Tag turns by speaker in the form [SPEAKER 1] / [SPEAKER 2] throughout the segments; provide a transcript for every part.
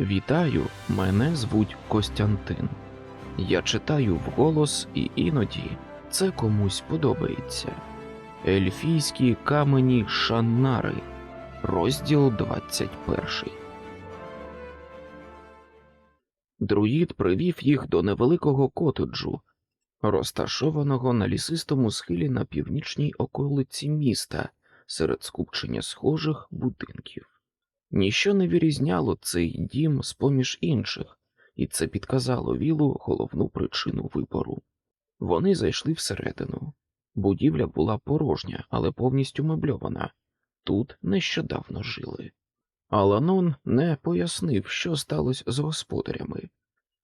[SPEAKER 1] Вітаю, мене звуть Костянтин. Я читаю вголос і іноді це комусь подобається. Ельфійські камені Шаннари, розділ 21. Друїд привів їх до невеликого котеджу, розташованого на лісистому схилі на північній околиці міста серед скупчення схожих будинків. Ніщо не вирізняло цей дім з поміж інших, і це підказало Вілу головну причину вибору. Вони зайшли всередину. Будівля була порожня, але повністю мебльована. Тут нещодавно жили. Аланон не пояснив, що сталося з господарями.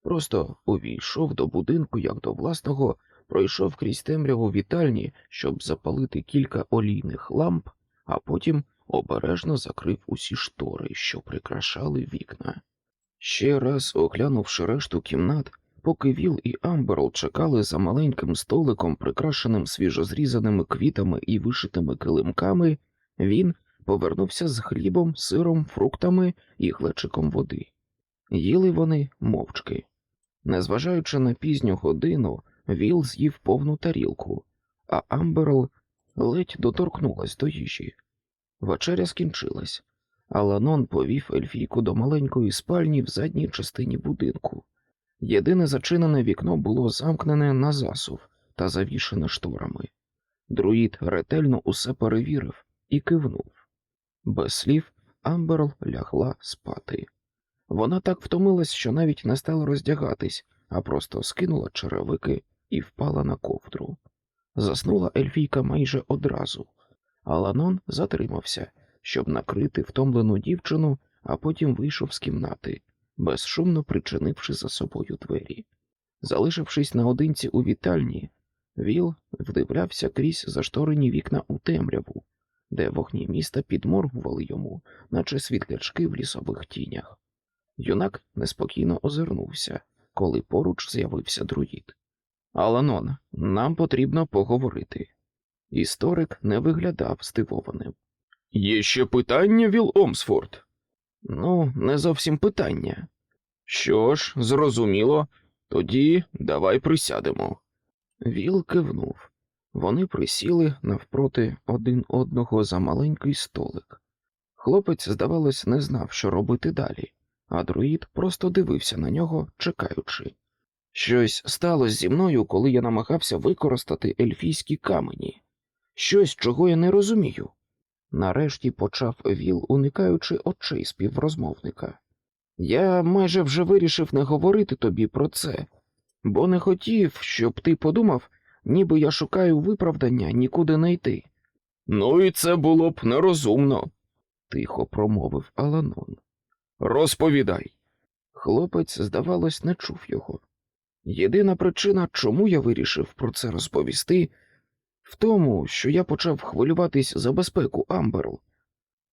[SPEAKER 1] Просто увійшов до будинку як до власного, пройшов крізь темряву вітальні, щоб запалити кілька олійних ламп, а потім обережно закрив усі штори, що прикрашали вікна. Ще раз оглянувши решту кімнат, поки Віл і Амберл чекали за маленьким столиком, прикрашеним свіжозрізаними квітами і вишитими килимками, він повернувся з хлібом, сиром, фруктами і глечиком води. Їли вони мовчки. Незважаючи на пізню годину, Віл з'їв повну тарілку, а Амберл ледь доторкнулась до їжі. Вечеря скінчилась, а Ланон повів ельфійку до маленької спальні в задній частині будинку. Єдине зачинене вікно було замкнене на засув та завішене шторами. Друїд ретельно усе перевірив і кивнув. Без слів Амберл лягла спати. Вона так втомилась, що навіть не стала роздягатись, а просто скинула черевики і впала на ковдру. Заснула ельфійка майже одразу. Аланон затримався, щоб накрити втомлену дівчину, а потім вийшов з кімнати, безшумно причинивши за собою двері. Залишившись наодинці у вітальні, Віл вдивлявся крізь зашторені вікна у темряву, де вогні міста підморгували йому, наче світлячки в лісових тінях. Юнак неспокійно озирнувся, коли поруч з'явився друїд. Аланон, нам потрібно поговорити. Історик не виглядав здивованим. Є ще питання, Віл Омсфорд? Ну, не зовсім питання. Що ж, зрозуміло, тоді давай присядемо. Віл кивнув. Вони присіли навпроти один одного за маленький столик. Хлопець, здавалось, не знав, що робити далі, а друїд просто дивився на нього, чекаючи. Щось сталося зі мною, коли я намагався використати ельфійські камені щось, чого я не розумію. Нарешті почав Віл, уникаючи очей співрозмовника. Я майже вже вирішив не говорити тобі про це, бо не хотів, щоб ти подумав, ніби я шукаю виправдання нікуди не йти. Ну і це було б нерозумно, тихо промовив Аланон. Розповідай. Хлопець, здавалось, не чув його. Єдина причина, чому я вирішив про це розповісти, в тому, що я почав хвилюватись за безпеку Амберл.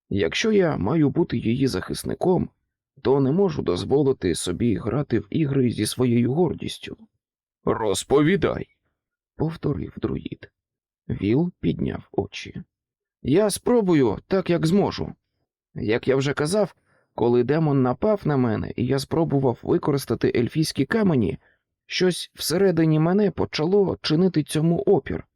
[SPEAKER 1] Якщо я маю бути її захисником, то не можу дозволити собі грати в ігри зі своєю гордістю. Розповідай, повторив друїд. Віл підняв очі. Я спробую так, як зможу. Як я вже казав, коли демон напав на мене, і я спробував використати ельфійські камені, щось всередині мене почало чинити цьому опір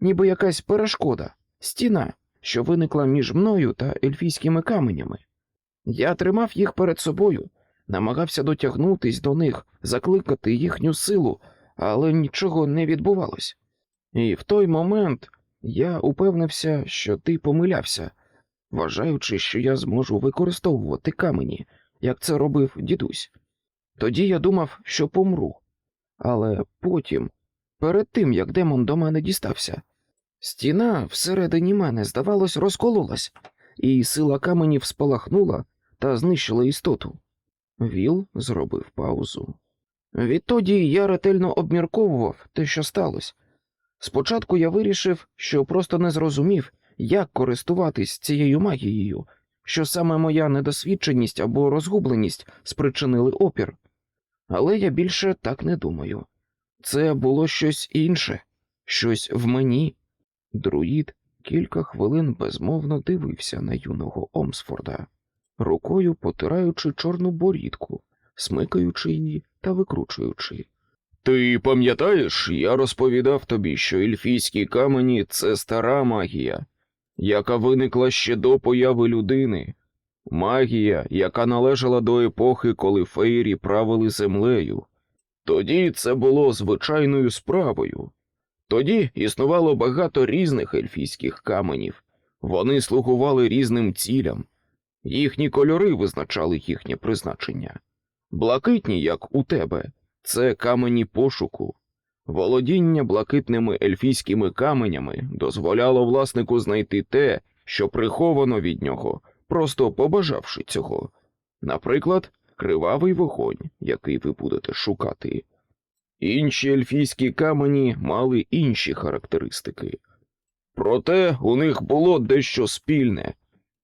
[SPEAKER 1] ніби якась перешкода, стіна, що виникла між мною та ельфійськими каменями. Я тримав їх перед собою, намагався дотягнутись до них, закликати їхню силу, але нічого не відбувалось. І в той момент я упевнився, що ти помилявся, вважаючи, що я зможу використовувати камені, як це робив дідусь. Тоді я думав, що помру. Але потім, перед тим як демон до мене дістався, стіна всередині мене, здавалось, розкололась, і сила каменів спалахнула та знищила істоту. Віл зробив паузу. Відтоді я ретельно обмірковував те, що сталося. Спочатку я вирішив, що просто не зрозумів, як користуватись цією магією, що саме моя недосвідченість або розгубленість спричинили опір. Але я більше так не думаю. Це було щось інше, щось в мені. Друїд кілька хвилин безмовно дивився на юного Омсфорда. рукою потираючи чорну борідку, смикаючи її та викручуючи. Ти пам'ятаєш, я розповідав тобі, що ельфійські камені це стара магія, яка виникла ще до появи людини, магія, яка належала до епохи, коли фейрі правили землею. Тоді це було звичайною справою. Тоді існувало багато різних ельфійських каменів, вони слугували різним цілям, їхні кольори визначали їхнє призначення. Блакитні, як у тебе, це камені пошуку. Володіння блакитними ельфійськими каменями дозволяло власнику знайти те, що приховано від нього, просто побажавши цього. Наприклад, кривавий вогонь, який ви будете шукати. Інші ельфійські камені мали інші характеристики. Проте у них було дещо спільне.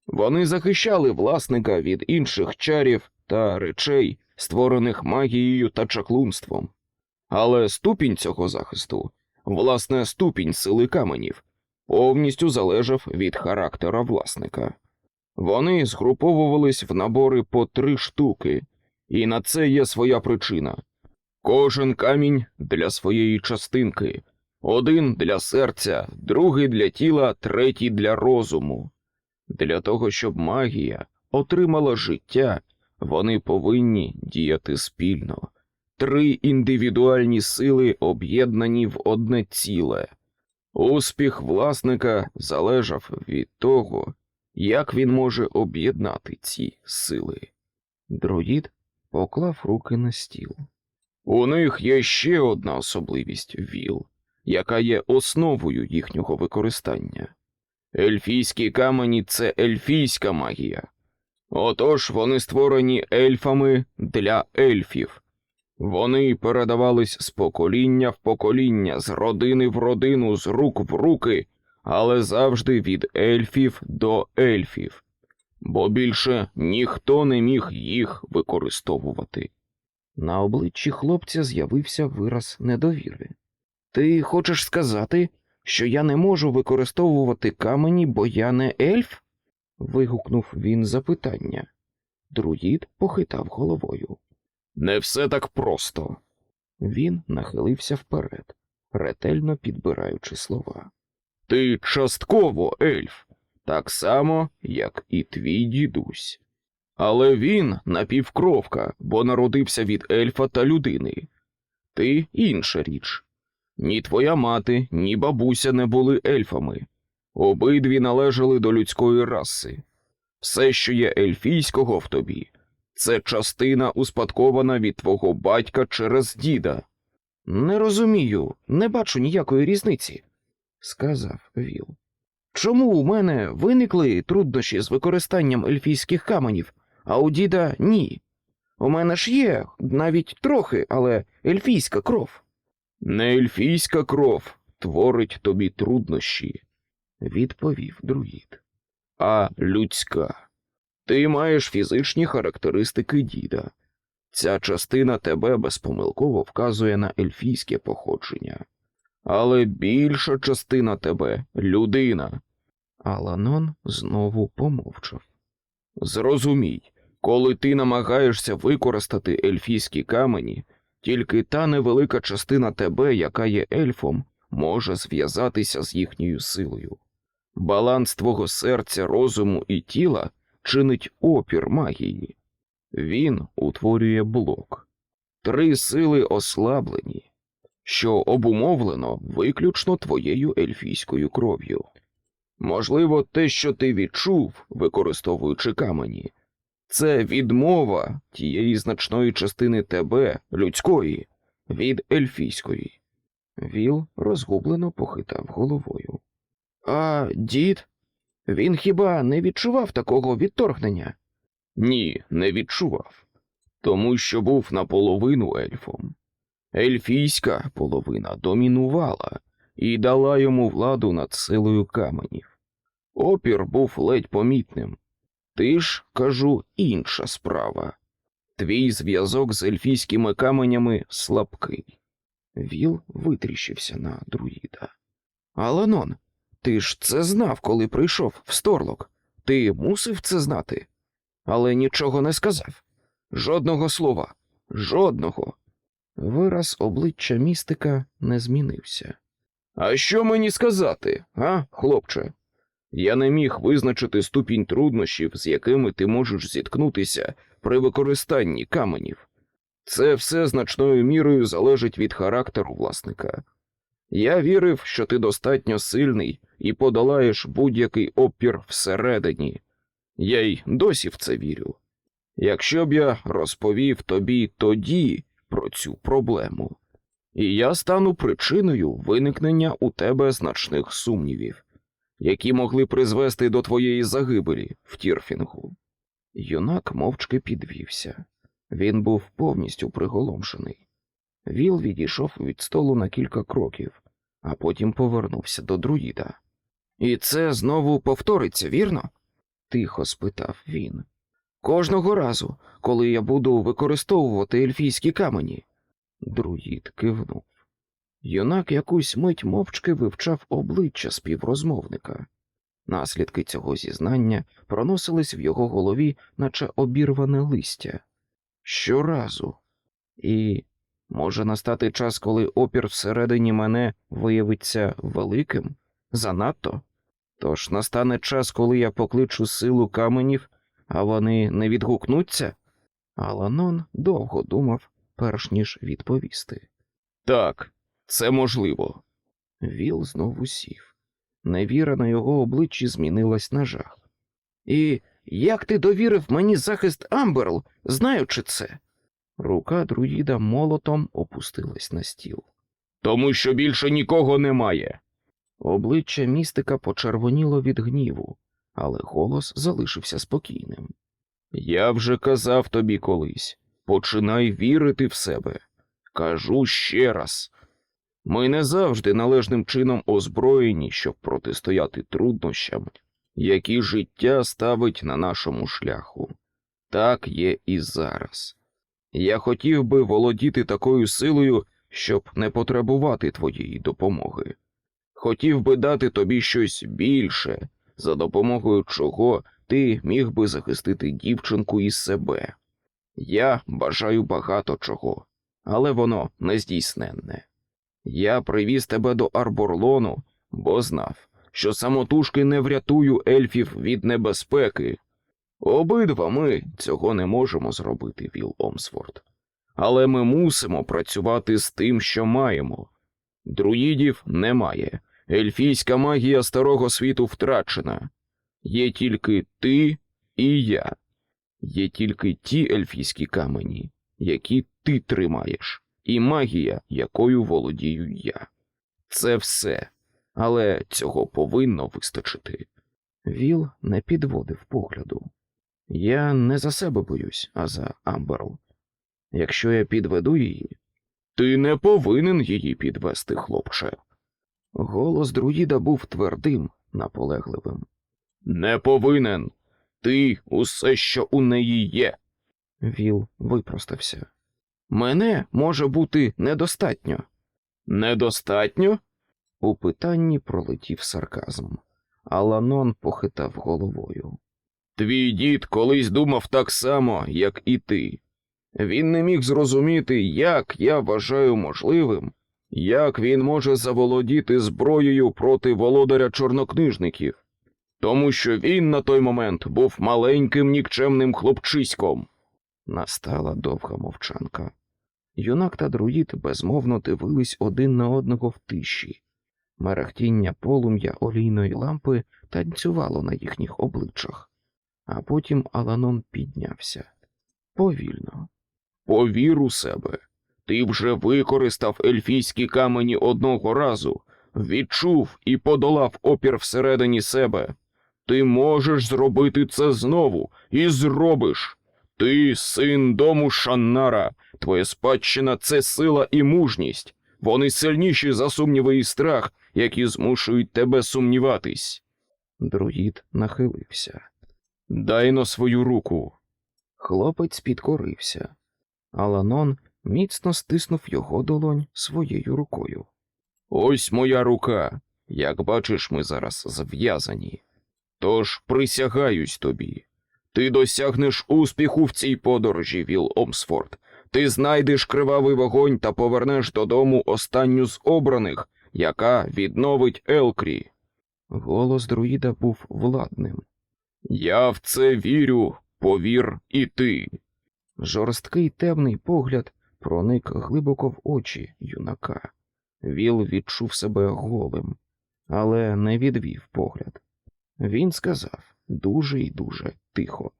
[SPEAKER 1] Вони захищали власника від інших чарів та речей, створених магією та чаклунством. Але ступінь цього захисту, власне, ступінь сили каменів, повністю залежав від характера власника. Вони згруповувались в набори по три штуки, і на це є своя причина. Кожен камінь для своєї частинки, один для серця, другий для тіла, третій для розуму. Для того, щоб магія отримала життя, вони повинні діяти спільно. Три індивідуальні сили об'єднані в одне ціле. Успіх власника залежав від того, як він може об'єднати ці сили. Друїд поклав руки на стіл. У них є ще одна особливість віл, яка є основою їхнього використання. Ельфійські камені це ельфійська магія. Отож вони створені ельфами для ельфів. Вони передавались з покоління в покоління, з родини в родину, з рук в руки, але завжди від ельфів до ельфів, бо більше ніхто не міг їх використовувати. На обличчі хлопця з'явився вираз недовіри. Ти хочеш сказати, що я не можу використовувати камені, бо я не ельф? вигукнув він запитання. Друїд похитав головою. Не все так просто. Він нахилився вперед, ретельно підбираючи слова. Ти частково ельф, так само, як і твій дідусь. Але він напівкровка, бо народився від ельфа та людини. Ти інша річ. Ні твоя мати, ні бабуся не були ельфами. Обидві належали до людської раси. Все, що є ельфійського в тобі, це частина успадкована від твого батька через діда. Не розумію, не бачу ніякої різниці, сказав Віл. Чому у мене виникли труднощі з використанням ельфійських каменів, а у діда ні? У мене ж є навіть трохи, але ельфійська кров. Не ельфійська кров творить тобі труднощі, відповів друїд, а людська. Ти маєш фізичні характеристики діда. Ця частина тебе безпомилково вказує на ельфійське походження. Але більша частина тебе людина. Аланон знову помовчав. Зрозумій, коли ти намагаєшся використати ельфійські камені, тільки та невелика частина тебе, яка є ельфом, може зв'язатися з їхньою силою. Баланс твого серця, розуму і тіла чинить опір магії. Він утворює блок. Три сили ослаблені, що обумовлено виключно твоєю ельфійською кров'ю. Можливо, те, що ти відчув, використовуючи камені, це відмова тієї значної частини тебе, людської, від ельфійської. Віл розгублено похитав головою. А дід? Він хіба не відчував такого відторгнення? Ні, не відчував, тому що був наполовину ельфом. Ельфійська половина домінувала і дала йому владу над силою каменів. Опір був ледь помітним. Ти ж, кажу, інша справа. Твій зв'язок з ельфійськими каменями слабкий. Віл витріщився на друїда. Аланон, ти ж це знав, коли прийшов в Сторлок. Ти мусив це знати? але нічого не сказав. Жодного слова, жодного. Вираз обличчя містика не змінився. А що мені сказати, а, хлопче? Я не міг визначити ступінь труднощів, з якими ти можеш зіткнутися при використанні каменів. Це все значною мірою залежить від характеру власника. Я вірив, що ти достатньо сильний і подолаєш будь-який опір всередині. Я й досі в це вірю. Якщо б я розповів тобі тоді про цю проблему, і я стану причиною виникнення у тебе значних сумнівів, які могли призвести до твоєї загибелі в Тірфінгу. Юнак мовчки підвівся. Він був повністю приголомшений. Віл відійшов від столу на кілька кроків, а потім повернувся до друїда. І це знову повториться, вірно? тихо спитав він. Кожного разу, коли я буду використовувати ельфійські камені. Друїд кивнув. Юнак якусь мить мовчки вивчав обличчя співрозмовника. Наслідки цього зізнання проносились в його голові, наче обірване листя. Щоразу. І може настати час, коли опір всередині мене виявиться великим, занадто. Тож настане час, коли я покличу силу каменів, а вони не відгукнуться. Аланон довго думав, перш ніж відповісти. Так, це можливо. Віл знову сів. Невіра на його обличчі змінилась на жах. І як ти довірив мені захист Амберл, знаючи це? Рука друїда молотом опустилась на стіл. Тому що більше нікого немає. Обличчя містика почервоніло від гніву, але голос залишився спокійним. Я вже казав тобі колись починай вірити в себе. Кажу ще раз. Ми не завжди належним чином озброєні, щоб протистояти труднощам, які життя ставить на нашому шляху. Так є і зараз. Я хотів би володіти такою силою, щоб не потребувати твоєї допомоги. Хотів би дати тобі щось більше, за допомогою чого ти міг би захистити дівчинку і себе. Я бажаю багато чого, але воно нездійсненне. Я привіз тебе до Арборлону, бо знав, що самотужки не врятую ельфів від небезпеки. Обидва ми цього не можемо зробити, Віл Омсфорд. Але ми мусимо працювати з тим, що маємо. Друїдів немає, ельфійська магія старого світу втрачена. Є тільки ти і я. Є тільки ті ельфійські камені, які ти тримаєш, і магія, якою володію я. Це все, але цього повинно вистачити. Віл не підводив погляду. Я не за себе боюсь, а за Амберл. Якщо я підведу її, ти не повинен її підвести, хлопче. Голос друїда був твердим, наполегливим. Не повинен. Ти усе, що у неї є. Віл випростався. Мене може бути недостатньо. Недостатньо? У питанні пролетів сарказм. Аланон похитав головою. Твій дід колись думав так само, як і ти. Він не міг зрозуміти, як я вважаю можливим, як він може заволодіти зброєю проти володаря чорнокнижників, тому що він на той момент був маленьким нікчемним хлопчиськом. Настала довга мовчанка. Юнак та друїд безмовно дивились один на одного в тиші. Мерехтіння полум'я олійної лампи танцювало на їхніх обличчях, а потім Аланон піднявся повільно. Повір у себе. Ти вже використав ельфійські камені одного разу, відчув і подолав опір всередині себе. Ти можеш зробити це знову і зробиш. Ти син дому Шаннара, твоя спадщина це сила і мужність. Вони сильніші за сумніви і страх, які змушують тебе сумніватись. Друїд нахилився. Дай на свою руку. Хлопець підкорився. Аланон міцно стиснув його долонь своєю рукою. Ось моя рука. Як бачиш, ми зараз зв'язані. Тож присягаюсь тобі. Ти досягнеш успіху в цій подорожі, Віл Омсфорд. Ти знайдеш кривавий вогонь та повернеш додому останню з обраних, яка відновить Елкрі. Голос друїда був владним. Я в це вірю, повір і ти. Жорсткий темний погляд проник глибоко в очі юнака. Віл відчув себе голим, але не відвів погляд. Він сказав дуже й дуже тихо.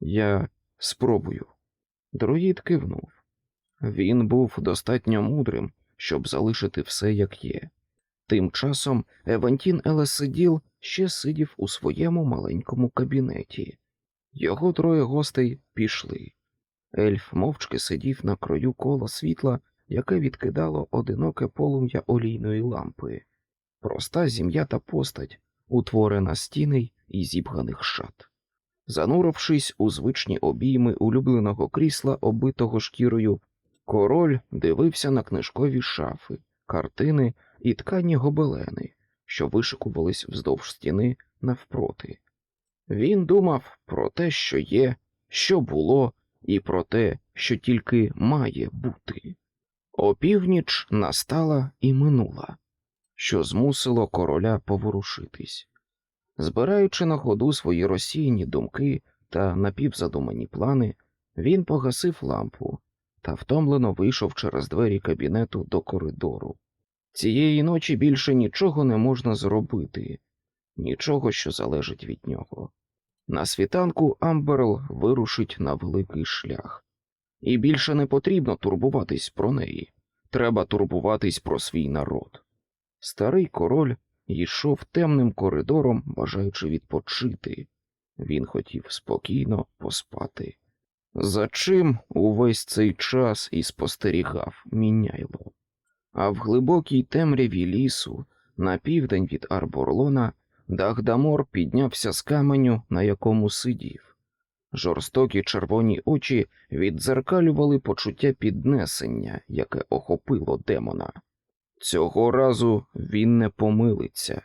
[SPEAKER 1] Я спробую. Друїд кивнув. Він був достатньо мудрим, щоб залишити все як є. Тим часом Евантін Елесиділ ще сидів у своєму маленькому кабінеті. Його троє гостей пішли. Ельф мовчки сидів на краю кола світла, яке відкидало одиноке полум'я олійної лампи. Проста зім'ята постать, утворена з тіней і зібганих шат. Занурившись у звичні обійми улюбленого крісла, оббитого шкірою, король дивився на книжкові шафи, картини і ткані гобелени, що вишикувались вздовж стіни навпроти. Він думав про те, що є, що було, і про те, що тільки має бути. Опівніч настала і минула, що змусило короля поворушитись. Збираючи на ходу свої розсіяні думки та напівзадумані плани, він погасив лампу та втомлено вийшов через двері кабінету до коридору. Цієї ночі більше нічого не можна зробити, нічого, що залежить від нього. На світанку Амберл вирушить на великий шлях, і більше не потрібно турбуватись про неї. Треба турбуватись про свій народ. Старий король йшов темним коридором, бажаючи відпочити. Він хотів спокійно поспати. За чим увесь цей час і спостерігав міняйло. А в глибокій темряві лісу, на південь від Арборлона, Дагдамор піднявся з каменю, на якому сидів. Жорстокі червоні очі віддзеркалювали почуття піднесення, яке охопило демона. Цього разу він не помилиться.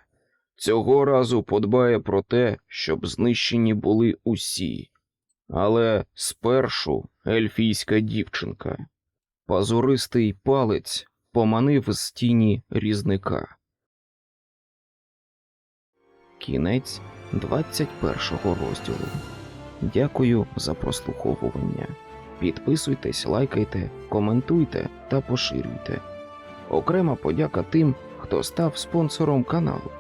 [SPEAKER 1] Цього разу подбає про те, щоб знищені були усі. Але спершу ельфійська дівчинка. Пазуристий палець поманив з тіні різника. Кінець 21 розділу. Дякую за прослуховування. Підписуйтесь, лайкайте, коментуйте та поширюйте. Окрема подяка тим, хто став спонсором каналу.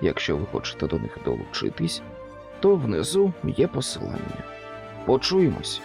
[SPEAKER 1] Якщо ви хочете до них долучитись, то внизу є посилання. Почуємось!